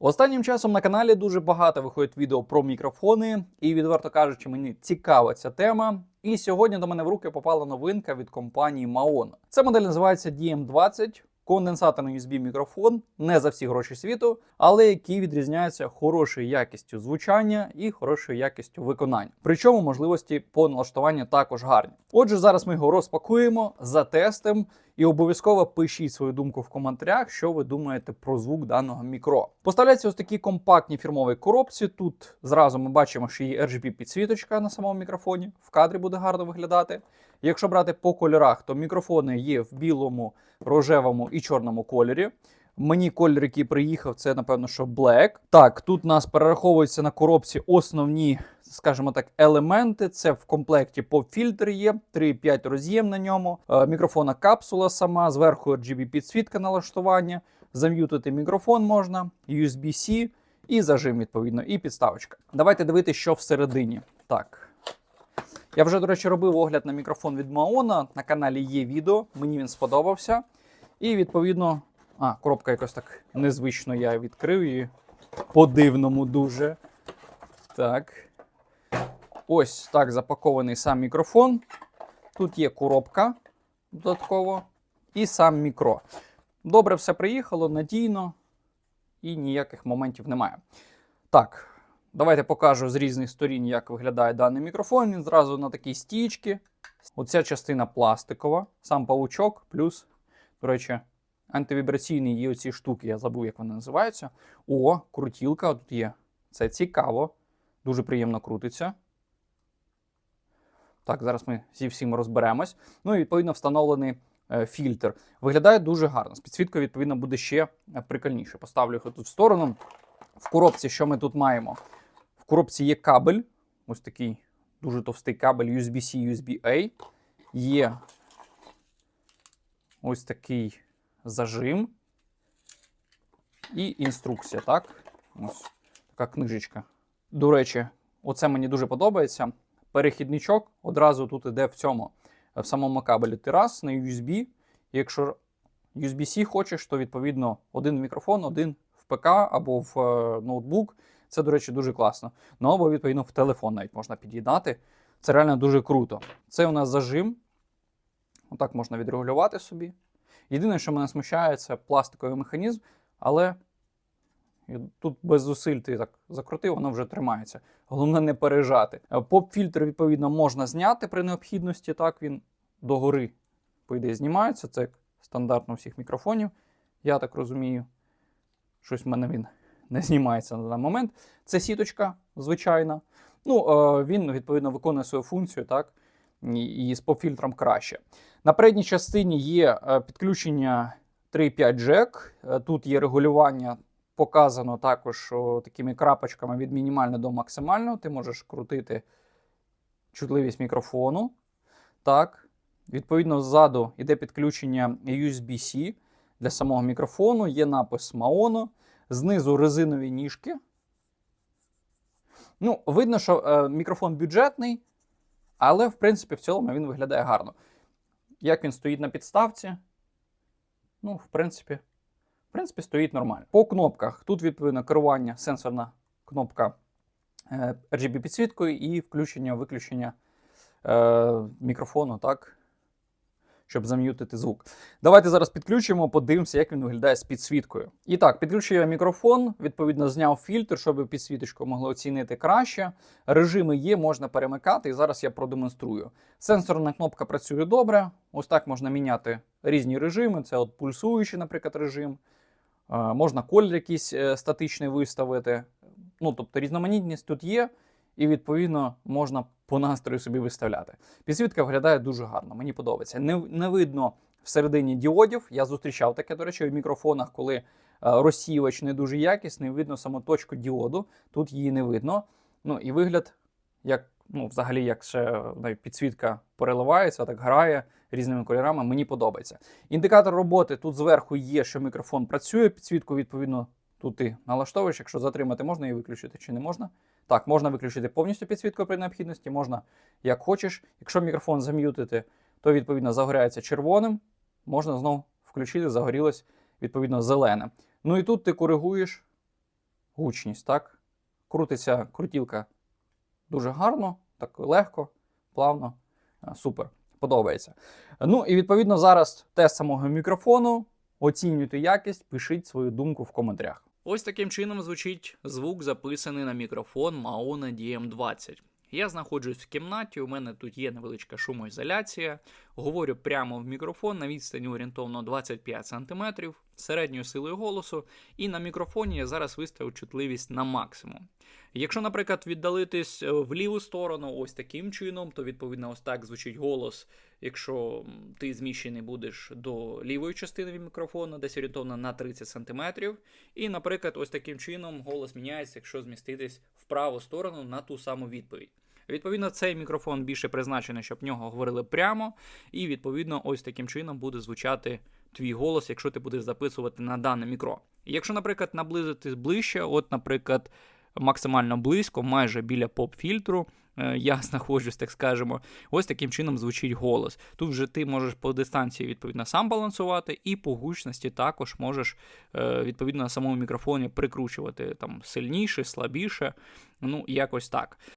Останнім часом на каналі дуже багато виходить відео про мікрофони, і відверто кажучи, мені цікава ця тема. І сьогодні до мене в руки попала новинка від компанії Maon. Ця модель називається DM20. Конденсаторний USB мікрофон не за всі гроші світу, але який відрізняється хорошою якістю звучання і хорошою якістю виконання. Причому можливості по налаштуванню також гарні. Отже, зараз ми його розпакуємо, затестимо і обов'язково пишіть свою думку в коментарях, що ви думаєте про звук даного мікро. Поставляється ось такі компактні фірмові коробці. Тут зразу ми бачимо, що є RGB підсвіточка на самому мікрофоні. В кадрі буде гарно виглядати. Якщо брати по кольорах, то мікрофони є в білому, рожевому і чорному кольорі. Мені колір, який приїхав, це напевно, що Black. Так, тут у нас перераховуються на коробці основні, скажімо так, елементи. Це в комплекті поп-фільтр є, 3,5 роз'єм на ньому, е, мікрофона капсула сама, зверху RGB підсвітка налаштування, зам'ютити мікрофон можна, USB-C і зажим, відповідно, і підставочка. Давайте дивитися, що всередині. Так. Я вже, до речі, робив огляд на мікрофон від Маона. На каналі є відео, мені він сподобався. І відповідно, а, коробка якось так незвично я відкрив її. По-дивному дуже. Так. Ось так запакований сам мікрофон. Тут є коробка додатково. І сам мікро. Добре, все приїхало, надійно і ніяких моментів немає. Так, давайте покажу з різних сторін, як виглядає даний мікрофон. Він зразу на такій стічці. Оця частина пластикова, сам паучок, плюс, до речі, антивібраційні є оці штуки, я забув, як вони називаються. О, крутілка тут є. Це цікаво. Дуже приємно крутиться. Так, зараз ми зі всім розберемось. Ну і відповідно встановлений е, фільтр. Виглядає дуже гарно. З підсвіткою, відповідно, буде ще е, прикольніше. Поставлю його тут в сторону. В коробці, що ми тут маємо? В коробці є кабель. Ось такий дуже товстий кабель USB-C, USB-A. Є ось такий зажим. І інструкція, так? Ось така книжечка. До речі, оце мені дуже подобається. Перехідничок одразу тут іде в цьому, в самому кабелі. Ти раз на USB. Якщо USB-C хочеш, то відповідно один в мікрофон, один в ПК або в е, ноутбук. Це, до речі, дуже класно. Ну або відповідно в телефон навіть можна під'єднати. Це реально дуже круто. Це у нас зажим. Отак можна відрегулювати собі. Єдине, що мене смущає, це пластиковий механізм, але тут без зусиль ти так закрутив, воно вже тримається. Головне не пережати. Поп-фільтр, відповідно, можна зняти при необхідності. Так, він догори, по ідеї, знімається. Це як стандартно всіх мікрофонів. Я так розумію. Щось в мене він не знімається на даний момент. Це сіточка звичайна. Ну, е, він, відповідно, виконує свою функцію, так? І, з поп-фільтром краще. На передній частині є е, підключення 3.5 джек. Е, Тут є регулювання показано також такими крапочками від мінімального до максимального. Ти можеш крутити чутливість мікрофону. Так. Відповідно, ззаду йде підключення USB-C для самого мікрофону, є напис Maono, знизу резинові ніжки. Ну, видно, що е, мікрофон бюджетний, але в принципі в цілому він виглядає гарно. Як він стоїть на підставці? Ну, в принципі, в принципі, стоїть нормально. По кнопках тут відповідно керування, сенсорна кнопка е, RGB підсвіткою і включення-виключення е, мікрофону, так, щоб зам'ютити звук. Давайте зараз підключимо, подивимося, як він виглядає з підсвіткою. І так, підключую я мікрофон, відповідно, зняв фільтр, щоб підсвіточку могли оцінити краще. Режими є, можна перемикати, і зараз я продемонструю. Сенсорна кнопка працює добре. Ось так можна міняти різні режими. Це от пульсуючий, наприклад, режим. Е, Можна колір якийсь е, статичний виставити. Ну, тобто різноманітність тут є, і відповідно можна по настрою собі виставляти. Підсвітка виглядає дуже гарно, мені подобається. Не, не видно всередині діодів. Я зустрічав таке, до речі, в мікрофонах, коли е, розсіювач не дуже якісний, видно саму точку діоду. Тут її не видно. Ну і вигляд, як ну, взагалі, як ще навіть підсвітка переливається, так грає різними кольорами, мені подобається. Індикатор роботи тут зверху є, що мікрофон працює. Підсвітку, відповідно, тут ти налаштовуєш. Якщо затримати, можна її виключити чи не можна. Так, можна виключити повністю підсвітку при необхідності, можна як хочеш. Якщо мікрофон зам'ютити, то відповідно загоряється червоним. Можна знову включити, загорілось відповідно зелене. Ну і тут ти коригуєш гучність, так? Крутиться крутілка дуже гарно, так легко, плавно. Супер, подобається. Ну і відповідно зараз тест самого мікрофону. Оцінюйте якість, пишіть свою думку в коментарях. Ось таким чином звучить звук, записаний на мікрофон Maona DM20. Я знаходжусь в кімнаті, у мене тут є невеличка шумоізоляція. Говорю прямо в мікрофон на відстані орієнтовно 25 см, середньою силою голосу, і на мікрофоні я зараз виставив чутливість на максимум. Якщо, наприклад, віддалитись е, в ліву сторону, ось таким чином, то відповідно ось так звучить голос. Якщо ти зміщений будеш до лівої частини мікрофона, десь орієнтовно на 30 см. І, наприклад, ось таким чином голос міняється, якщо зміститись в праву сторону на ту саму відповідь. Відповідно, цей мікрофон більше призначений, щоб в нього говорили прямо, і відповідно, ось таким чином буде звучати твій голос, якщо ти будеш записувати на дане мікро. Якщо, наприклад, наблизитись ближче, от, наприклад, максимально близько, майже біля поп-фільтру, е, я знаходжусь, так скажемо, ось таким чином звучить голос. Тут вже ти можеш по дистанції відповідно сам балансувати, і по гучності також можеш е, відповідно на самому мікрофоні прикручувати там сильніше, слабіше. Ну, якось так.